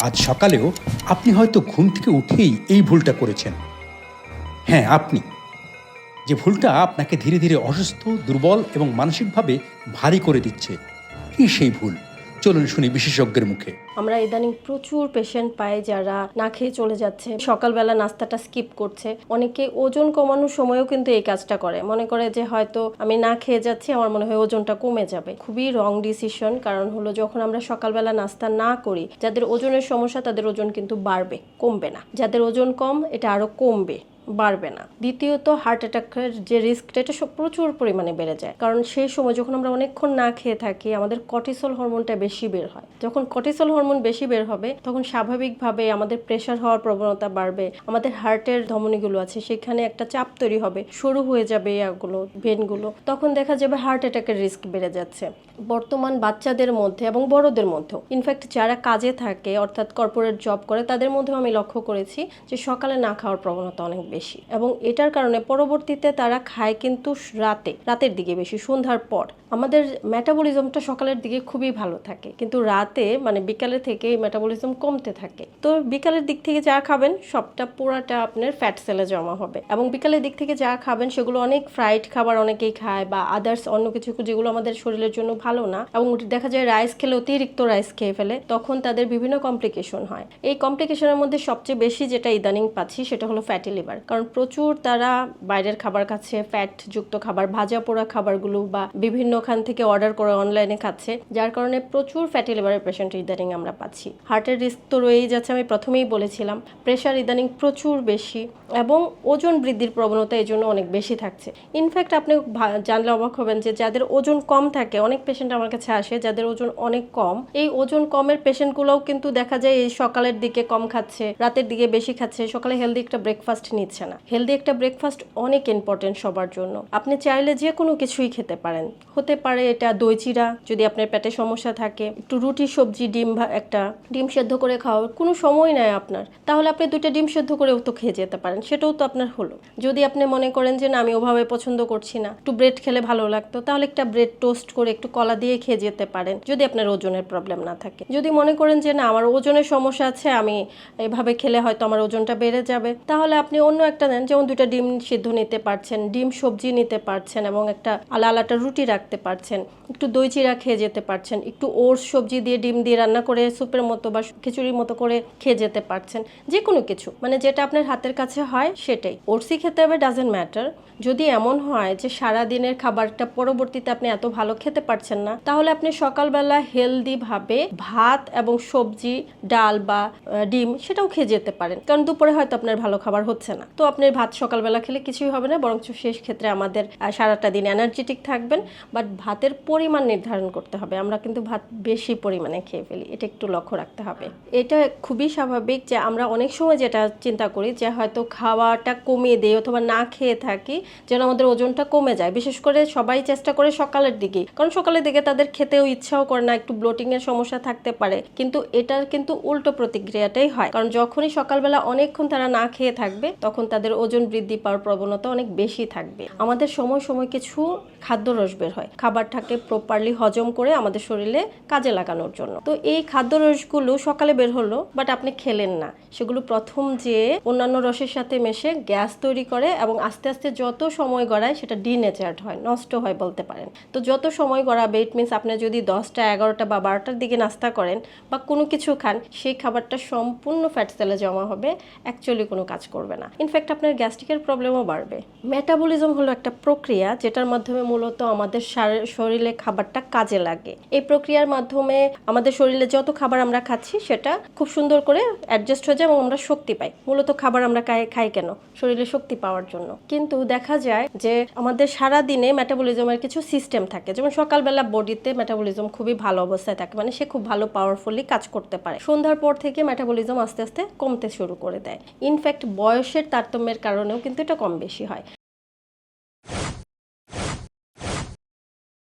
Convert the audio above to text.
আজ সকালেও আপনি হয়তো ঘুম থেকে উঠেই এই ভুলটা করেছেন। হ্যাঁ আপনি। যে ভুলটা আপনাকে ধীরে ধীরে অসুস্থ, দুর্বল এবং মানসিকভাবে ভারী করে দিচ্ছে, কি সেই ভুল? চলুন শুনি বিশেষজ্ঞের মুখে। আমরা ইদানিং প্রচুর পেশেন্ট পাই যারা না খেয়ে চলে যাচ্ছে, সকালবেলা নাস্তাটা স্কিপ করছে। অনেকে ওজন কমানোর সময়ও কিন্তু এই কাজটা করে। মনে করে যে হয়তো আমি না খেয়ে যাচ্ছি, আমার মনে হয় ওজনটা কমে যাবে। খুবই রং ডিসিশন কারণ হলো যখন আমরা সকালবেলা নাস্তা না করি, যাদের ওজনের সমস্যা, তাদের ওজন কিন্তু বাড়বে, কমবে না। যাদের ওজন কম, এটা আরও কমবে। বাড়বে না। দ্বিতীয়ত হার্ট অ্যাটাকের যে রিস্কটা এটা প্রচুর পরিমাণে বেড়ে যায়। কারণ সেই সময় যখন আমরা অনেকক্ষণ না খেয়ে থাকি, আমাদের কর্টিসল হরমোনটা বেশি বের হয়। যখন কর্টিসল হরমোন বেশি বের হবে, তখন স্বাভাবিকভাবে আমাদের প্রেশার হওয়ার প্রবণতা বাড়বে। আমাদের হার্টের ধমনীগুলো আছে, সেখানে একটা চাপ তৈরি হবে। সরু হয়ে যাবে এগুলো ভেনগুলো তখন দেখা যাবে হার্ট অ্যাটাকের রিস্ক বেড়ে যাচ্ছে। বর্তমান বাচ্চাদের মধ্যে এবং বড়দের মধ্যেও। ইনফ্যাক্ট যারা কাজে থাকে, অর্থাৎ কর্পোরেট জব করে, তাদের মধ্যেও আমি লক্ষ্য করেছি যে সকালে না খাওয়ার প্রবণতা অনেক বেশি। এবং এটার কারণে পরবর্তীতে তারা খায় কিন্তু রাতে, রাতের দিকে বেশি, সন্ধ্যার পর। আমাদের মেটাবলিজমটা সকালের দিকে খুবই ভালো থাকে, কিন্তু রাতে মানে বিকালের থেকে মেটাবলিজম কমতে থাকে। তো বিকালের দিক থেকে যা খাবেন, সবটা পুরাটা আপনার ফ্যাট সেলে জমা হবে। এবং বিকালের দিক থেকে যা খাবেন, সেগুলো অনেক ফ্রাইড খাবার অনেকেই খায় বা আদার্স অন্য কিছু যেগুলো আমাদের শরীরের জন্য ভালো না। এবং দেখা যায় রাইস খেলে অতিরিক্ত রাইস খেয়ে ফেলে, তখন তাদের বিভিন্ন কমপ্লিকেশন হয়। এই কমপ্লিকেশনের মধ্যে সবচেয়ে বেশি যেটা ইদানিং পাচ্ছি, সেটা হলো ফ্যাটি লিভার কারণ প্রচুর তারা বাইরের খাবার খাচ্ছে ফ্যাট যুক্ত খাবার, ভাজা পোড়া খাবারগুলো বা বিভিন্ন খান থেকে অর্ডার করে অনলাইনে খাচ্ছে, যার কারণে প্রচুর ফ্যাটি লিভারের পেশেন্ট ইদানিং আমরা পাচ্ছি। হার্টের রিস্ক তো রয়েই যাচ্ছে, আমি প্রথমেই বলেছিলাম প্রেশার ইদানিং প্রচুর বেশি এবং ওজন বৃদ্ধির প্রবণতা এই জন্য অনেক বেশি থাকছে। ইনফ্যাক্ট আপনি জানলে অবাক হবেন যে যাদের ওজন কম থাকে, অনেক পেশেন্ট আমার কাছে আসে, যাদের ওজন অনেক কম, এই ওজন কমের পেশেন্টগুলোও কিন্তু দেখা যায় এই সকালের দিকে কম খাচ্ছে, রাতের দিকে বেশি খাচ্ছে, সকালে হেলদি একটা ব্রেকফাস্ট নিচ্ছে। না। হেলদি একটা ব্রেকফাস্ট অনেক ইম্পর্টেন্ট সবার জন্য। আপনি চাইলে যে কোনো কিছুই খেতে পারেন। হতে পারে এটা দই চিরা, যদি আপনার পেটে সমস্যা থাকে, একটু রুটি, সবজি, ডিম একটা ডিম সেদ্ধ করে খাওয়ার কোনো সময় নেয় আপনার। তাহলে আপনি দুইটা ডিম সেদ্ধ করেও তো খেয়ে যেতে পারেন, সেটাও তো আপনার হলো। যদি আপনি মনে করেন যে, না, আমি ওভাবে পছন্দ করছি না, একটু ব্রেড খেলে ভালো লাগতো, তাহলে একটা ব্রেড টোস্ট করে একটু কলা দিয়ে খেয়ে যেতে পারেন, যদি আপনার ওজনের প্রবলেম না থাকে। যদি মনে করেন যে, না, আমার ওজনের সমস্যা আছে, আমি এভাবে খেলে হয়তো আমার ওজনটা বেড়ে যাবে, তাহলে আপনি অন্য একটা নেন যেমন দুইটা ডিম সিদ্ধ নিতে পারছেন, ডিম সবজি নিতে পারছেন এবং একটা আলা আলাটা রুটি রাখতে পারছেন, একটু দই চিরা খেয়ে যেতে পারছেন, একটু ওটস সবজি দিয়ে ডিম দিয়ে রান্না করে স্যুপের মতো বা খিচুড়ির মতো করে খেয়ে যেতে পারছেন যে কোনো কিছু মানে যেটা আপনার হাতের কাছে হয় সেটাই। ওটসই খেতে হবে ডাজেন্ট ম্যাটার যদি এমন হয় যে সারা দিনের খাবারটা পরবর্তীতে আপনি এত ভালো খেতে পারছেন না, তাহলে আপনি সকালবেলা হেলদি ভাবে ভাত এবং সবজি, ডাল বা ডিম সেটাও খেয়ে যেতে পারেন, কারণ দুপুরে হয়তো আপনার ভালো খাবার হচ্ছে না। তো আপনি ভাত সকালবেলা খেলে কিছুই হবে না, বরঞ্চ শেষ ক্ষেত্রে আমাদের সারাটা দিন এনার্জেটিক থাকবেন। বাট ভাতের পরিমাণ নির্ধারণ করতে হবে। আমরা কিন্তু ভাত বেশি পরিমাণে খেয়ে ফেলি। এটা একটু লক্ষ্য রাখতে হবে। এটা খুবই স্বাভাবিক যে আমরা অনেক সময় যেটা চিন্তা করি যে হয়তো খাওয়াটা কমিয়ে দিই অথবা না খেয়ে থাকি যেন আমাদের ওজনটা কমে যায়। বিশেষ করে সবাই চেষ্টা করে সকালের দিকে। কারণ সকালের দিকে তাদের খেতেও ইচ্ছাও করে না, একটু ব্লোটিং এর সমস্যা থাকতে পারে। কিন্তু এটার কিন্তু উল্টো প্রতিক্রিয়াটাই হয়। কারণ যখনই সকালবেলা অনেকক্ষণ তারা না খেয়ে থাকবে, তখন তাদের ওজন বৃদ্ধি পাওয়ার প্রবণতা অনেক বেশি থাকবে। আমাদের সময় সময় কিছু খাদ্য রস বের হয়। খাবারটাকে প্রপারলি হজম করে আমাদের শরীরে কাজে লাগানোর জন্য। তো এই খাদ্য রসগুলো সকালে বের হলো বাট আপনি খেলেন না। সেগুলো প্রথম যে অন্যান্য রসের সাথে মেশে গ্যাস তৈরি করে এবং আস্তে আস্তে যত সময় গড়ায় সেটা ডিনেচার্ড হয়, নষ্ট হয় বলতে পারেন। তো যত সময় গড়াবে ইট মিনস আপনি যদি দশটা, এগারোটা বা বারোটার দিকে নাস্তা করেন বা কোনো কিছু খান, সেই খাবারটা সম্পূর্ণ ফ্যাট সেলে জমা হবে অ্যাকচুয়ালি কোনো কাজ করবে না। ইনফ্যাক্ট আপনার গ্যাস্ট্রিকের প্রবলেমও বাড়বে। মেটাবলিজম হলো একটা প্রক্রিয়া যেটার মাধ্যমে মূলত আমাদের শরীরে খাবারটা কাজে লাগে। এই প্রক্রিয়ার মাধ্যমে আমাদের শরীরে যত খাবার আমরা খাচ্ছি, সেটা খুব সুন্দর করে অ্যাডজাস্ট হয়ে যায় এবং আমরা শক্তি পাই। মূলত খাবার আমরা খাই কেন? শরীরে শক্তি পাওয়ার জন্য। কিন্তু দেখা যায় যে আমাদের সারা দিনে মেটাবলিজমের কিছু সিস্টেম থাকে। যেমন সকালবেলা বডিতে মেটাবলিজম খুবই ভালো অবস্থায় থাকে মানে সে খুব ভালো পাওয়ারফুলি কাজ করতে পারে। সন্ধ্যার পর থেকে মেটাবলিজম আস্তে আস্তে কমতে শুরু করে দেয়। ইনফ্যাক্ট বয়সের তারতম্যের কারণেও কিন্তু এটা কম বেশি হয়।